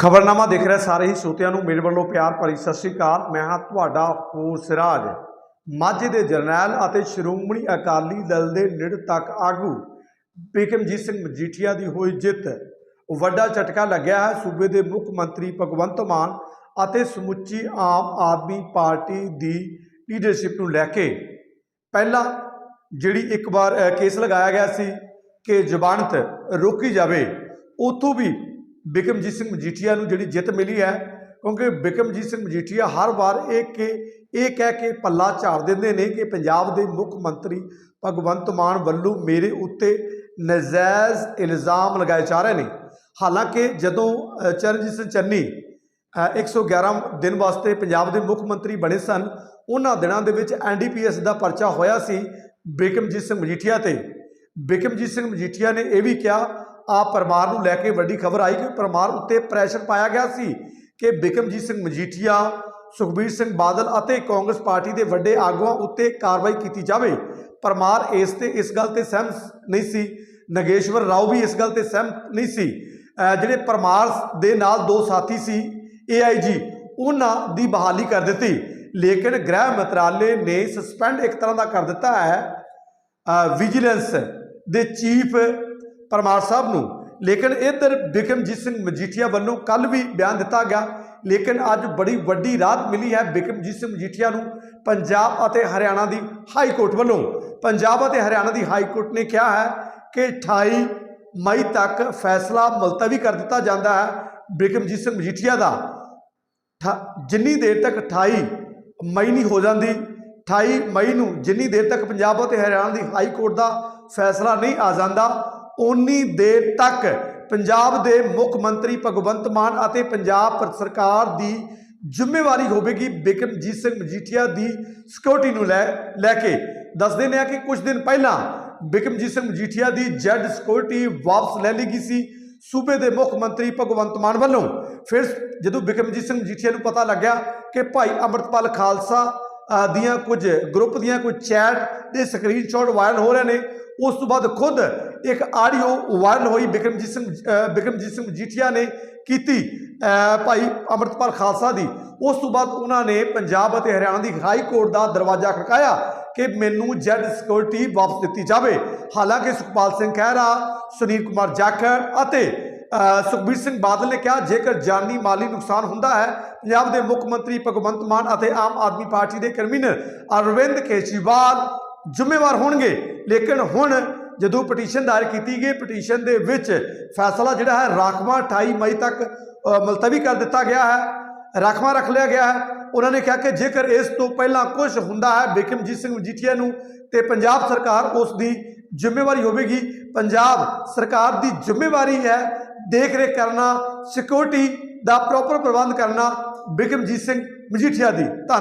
ਖਬਰਨਾਮਾ ਦੇਖ ਰਿਹਾ ਸਾਰੇ ਹੀ ਸਰੋਤਿਆਂ ਨੂੰ ਮੇਰੇ ਵੱਲੋਂ ਪਿਆਰ ਭਰੀ ਸਤਿ ਸ੍ਰੀ ਅਕਾਲ। ਮੈਂ ਹਾਂ ਤੁਹਾਡਾ ਹੋਰ ਸਿਰਾਜ ਮਾਝੇ ਦੇ ਜਰਨੈਲ ਅਤੇ ਸ਼੍ਰੋਮਣੀ ਅਕਾਲੀ ਦਲ ਦੇ ਨਿੜ ਤੱਕ ਆਗੂ ਬਿਕਮਜੀਤ ਸਿੰਘ ਮਜੀਠੀਆ ਦੀ ਹੋਈ ਜਿੱਤ। ਵੱਡਾ ਝਟਕਾ ਲੱਗਿਆ ਹੈ। ਸੂਬੇ ਦੇ ਮੁੱਖ ਮੰਤਰੀ ਭਗਵੰਤ ਮਾਨ ਅਤੇ ਸਮੁੱਚੀ ਆਮ ਆਦਮੀ ਪਾਰਟੀ ਦੀ ਲੀਡਰਸ਼ਿਪ ਨੂੰ ਲੈ ਕੇ। ਪਹਿਲਾਂ ਜਿਹੜੀ ਇੱਕ ਵਾਰ ਕੇਸ ਲਗਾਇਆ ਗਿਆ ਸੀ ਕਿ ਜ਼ਬਾਨਤ ਰੋਕੀ ਜਾਵੇ, ਉਥੋਂ ਵੀ ਬਿਕਮਜੀਤ ਸਿੰਘ ਮਜੀਠੀਆ ਨੂੰ ਜਿਹੜੀ ਜਿੱਤ ਮਿਲੀ ਹੈ ਕਿਉਂਕਿ ਬਿਕਮਜੀਤ ਸਿੰਘ ਮਜੀਠੀਆ ਹਰ ਵਾਰ ਇਹ ਕਿ ਇਹ ਕਹਿ ਕੇ ਪੱਲਾ ਝਾੜ ਦਿੰਦੇ ਨੇ ਕਿ ਪੰਜਾਬ ਦੇ ਮੁੱਖ ਮੰਤਰੀ ਭਗਵੰਤ ਮਾਨ ਵੱਲੋਂ ਮੇਰੇ ਉੱਤੇ ਨਜਾਇਜ਼ ਇਲਜ਼ਾਮ ਲਗਾਏ ਜਾ ਰਹੇ ਨੇ। ਹਾਲਾਂਕਿ ਜਦੋਂ ਚਰਨਜੀਤ ਸਿੰਘ ਚੰਨੀ ਅ, 111 ਦਿਨ ਵਾਸਤੇ ਪੰਜਾਬ ਦੇ ਮੁੱਖ ਮੰਤਰੀ ਬਣੇ ਸਨ ਉਹਨਾਂ ਦਿਨਾਂ ਦੇ ਵਿੱਚ ਐਨਡੀਪੀਐਸ ਦਾ ਪਰਚਾ ਹੋਇਆ ਸੀ ਬਿਕਮਜੀਤ ਸਿੰਘ ਮਜੀਠੀਆ ਤੇ। ਬਿਕਮਜੀਤ ਸਿੰਘ ਮਜੀਠੀਆ ਨੇ ਇਹ ਵੀ ਕਿਹਾ ਆ ਪਰਮਾਰ ਨੂੰ ਲੈ ਕੇ ਵੱਡੀ ਖਬਰ ਆਈ ਕਿ ਪਰਮਾਰ ਉੱਤੇ ਪ੍ਰੈਸ਼ਰ ਪਾਇਆ ਗਿਆ ਸੀ ਕਿ ਬਿਕਮਜੀਤ ਸਿੰਘ ਮਜੀਠੀਆ, ਸੁਖਬੀਰ ਸਿੰਘ ਬਾਦਲ ਅਤੇ ਕਾਂਗਰਸ ਪਾਰਟੀ ਦੇ ਵੱਡੇ ਆਗੂਆਂ ਉੱਤੇ ਕਾਰਵਾਈ ਕੀਤੀ ਜਾਵੇ। ਪਰਮਾਰ ਇਸ ਤੇ ਇਸ ਗੱਲ ਤੇ ਸਹਿਮਤ ਨਹੀਂ ਸੀ। ਨਗੇਸ਼ਵਰ ਰਾਓ ਵੀ ਇਸ ਗੱਲ ਤੇ ਸਹਿਮਤ ਨਹੀਂ ਸੀ। ਜਿਹੜੇ ਪਰਮਾਰ ਦੇ ਨਾਲ ਦੋ ਸਾਥੀ ਸੀ ਏਆਈਜੀ ਉਹਨਾਂ ਦੀ ਬਹਾਲੀ ਕਰ ਦਿੱਤੀ। ਲੇਕਿਨ ਗ੍ਰਹਿ ਮੰਤਰਾਲੇ ਨੇ ਸਸਪੈਂਡ ਇੱਕ ਤਰ੍ਹਾਂ ਦਾ ਕਰ ਦਿੱਤਾ ਹੈ। ਵਿਜੀਲੈਂਸ ਦੇ ਚੀਫ ਪਰਮਾਰ ਸਾਹਿਬ ਨੂੰ। ਲੇਕਿਨ ਇਧਰ ਬਿਕਮਜੀਤ ਸਿੰਘ ਮਜੀਠੀਆ ਵੱਲੋਂ ਕੱਲ ਵੀ ਬਿਆਨ ਦਿੱਤਾ ਗਿਆ। ਲੇਕਿਨ ਅੱਜ ਬੜੀ ਵੱਡੀ ਰਾਹਤ ਮਿਲੀ ਹੈ ਬਿਕਮਜੀਤ ਸਿੰਘ ਮਜੀਠੀਆ ਨੂੰ ਪੰਜਾਬ ਅਤੇ ਹਰਿਆਣਾ ਦੀ ਹਾਈ ਕੋਰਟ ਵੱਲੋਂ। ਪੰਜਾਬ ਅਤੇ ਹਰਿਆਣਾ ਦੀ ਹਾਈ ਕੋਰਟ ਨੇ ਕਿਹਾ ਹੈ ਕਿ 28 ਮਈ ਤੱਕ ਫੈਸਲਾ ਮੁਲਤਵੀ ਕਰ ਦਿੱਤਾ ਜਾਂਦਾ ਹੈ ਬਿਕਮਜੀਤ ਸਿੰਘ ਮਜੀਠੀਆ ਦਾ। ਠ- ਜਿੰਨੀ ਦੇਰ ਤੱਕ 28 ਮਈ ਨਹੀਂ ਹੋ ਜਾਂਦੀ 28 ਮਈ ਨੂੰ ਜਿੰਨੀ ਦੇਰ ਤੱਕ ਪੰਜਾਬ ਅਤੇ ਹਰਿਆਣਾ ਦੀ ਹਾਈ ਕੋਰਟ ਦਾ ਫੈਸਲਾ ਨਹੀਂ ਆ ਜਾਂਦਾ ਉਨੀ ਦੇਰ ਤੱਕ ਪੰਜਾਬ ਦੇ ਮੁੱਖ ਮੰਤਰੀ ਭਗਵੰਤ ਮਾਨ ਅਤੇ ਪੰਜਾਬ ਸਰਕਾਰ ਦੀ ਜ਼ਿੰਮੇਵਾਰੀ ਹੋਵੇਗੀ ਬਿਕਰਮਜੀਤ ਸਿੰਘ ਮਜੀਠੀਆ ਦੀ ਸਿਕਿਉਰਿਟੀ ਨੂੰ ਲੈ ਲੈ ਕੇ। ਦੱਸਦੇ ਨੇ ਕਿ ਕੁਝ ਦਿਨ ਪਹਿਲਾਂ ਬਿਕਰਮਜੀਤ ਸਿੰਘ ਮਜੀਠੀਆ ਦੀ ਜੈਡ ਸਿਕਿਉਰਿਟੀ ਵਾਪਸ ਲੈ ਲਈ ਗਈ ਸੀ ਸੂਬੇ ਦੇ ਮੁੱਖ ਮੰਤਰੀ ਭਗਵੰਤ ਮਾਨ ਵੱਲੋਂ। ਫਿਰ ਜਦੋਂ ਬਿਕਰਮਜੀਤ ਸਿੰਘ ਮਜੀਠੀਆ ਨੂੰ ਪਤਾ ਲੱਗਿਆ ਕਿ ਭਾਈ ਅਮਰਤਪਾਲ ਖਾਲਸਾ ਦੀਆਂ ਕੁਝ ਗਰੁੱਪ ਦੀਆਂ ਕੁਝ ਚੈਟ ਦੇ ਸਕਰੀਨਸ਼ਾਟ ਵਾਇਰਲ ਹੋ ਰਹੇ ਨੇ, ਉਸ ਤੋਂ ਬਾਅਦ ਖੁਦ ਇੱਕ ਆਡੀਓ ਵਾਇਰਲ ਹੋਈ ਬਿਕਰਮਜੀਤ ਸਿੰਘ ਬਿਕਰਮਜੀਤ ਸਿੰਘ ਮਜੀਠੀਆ ਨੇ ਕੀਤੀ ਭਾਈ ਅਮਰਤਪਾਲ ਖਾਲਸਾ ਦੀ। ਉਸ ਤੋਂ ਬਾਅਦ ਉਹਨਾਂ ਨੇ ਪੰਜਾਬ ਅਤੇ ਹਰਿਆਣਾ ਦੀ ਹਾਈ ਕੋਰਟ ਦਾ ਦਰਵਾਜ਼ਾ ਖੜਕਾਇਆ ਕਿ ਮੈਨੂੰ ਜੈਡ ਸਿਕਿਉਰਿਟੀ ਵਾਪਸ ਦਿੱਤੀ ਜਾਵੇ। ਹਾਲਾਂਕਿ ਸੁਖਪਾਲ ਸਿੰਘ ਖਹਿਰਾ ਸੁਨੀਲ ਕੁਮਾਰ ਜਾਖੜ ਅਤੇ ਸੁਖਬੀਰ ਸਿੰਘ ਬਾਦਲ ਨੇ ਕਿਹਾ, ਜੇਕਰ ਜਾਨੀ ਮਾਲੀ ਨੁਕਸਾਨ ਹੁੰਦਾ ਹੈ, ਪੰਜਾਬ ਦੇ ਮੁੱਖ ਮੰਤਰੀ ਭਗਵੰਤ ਮਾਨ ਅਤੇ ਆਮ ਆਦਮੀ ਪਾਰਟੀ ਦੇ ਕਨਵੀਨਰ ਅਰਵਿੰਦ ਕੇਜਰੀਵਾਲ ਜ਼ਿੰਮੇਵਾਰ ਹੋਣਗੇ। ਲੇਕਿਨ ਹੁਣ ਜਦੋਂ ਪਟੀਸ਼ਨ ਦਾਇਰ ਕੀਤੀ ਗਈ ਪਟੀਸ਼ਨ ਦੇ ਵਿੱਚ ਫੈਸਲਾ ਜਿਹੜਾ ਹੈ ਰਾਖਵਾਂ 28 ਮਈ ਤੱਕ ਅ, ਮੁਲਤਵੀ ਕਰ ਦਿੱਤਾ ਗਿਆ ਹੈ ਰਾਖਵਾਂ ਰੱਖ ਲਿਆ ਗਿਆ ਹੈ। ਉਹਨਾਂ ਨੇ ਕਿਹਾ ਕਿ ਜੇਕਰ ਇਸ ਤੋਂ ਪਹਿਲਾਂ ਕੁਝ ਹੁੰਦਾ ਹੈ ਬਿਕਮਜੀਤ ਸਿੰਘ ਮਜੀਠੀਆ ਨੂੰ ਤੇ ਪੰਜਾਬ ਸਰਕਾਰ ਉਸ ਦੀ ਜ਼ਿੰਮੇਵਾਰੀ ਹੋਵੇਗੀ। ਪੰਜਾਬ ਸਰਕਾਰ ਦੀ ਜ਼ਿੰਮੇਵਾਰੀ ਹੈ ਦੇਖ ਰੇਖ ਕਰਨਾ ਸਿਕਿਉਰਿਟੀ ਦਾ ਪ੍ਰੋਪਰ ਪ੍ਰਬੰਧ ਕਰਨਾ ਬਿਕਮਜੀਤ ਸਿੰਘ ਮਜੀਠੀਆ ਦੀ। ਧੰਨਵਾਦ।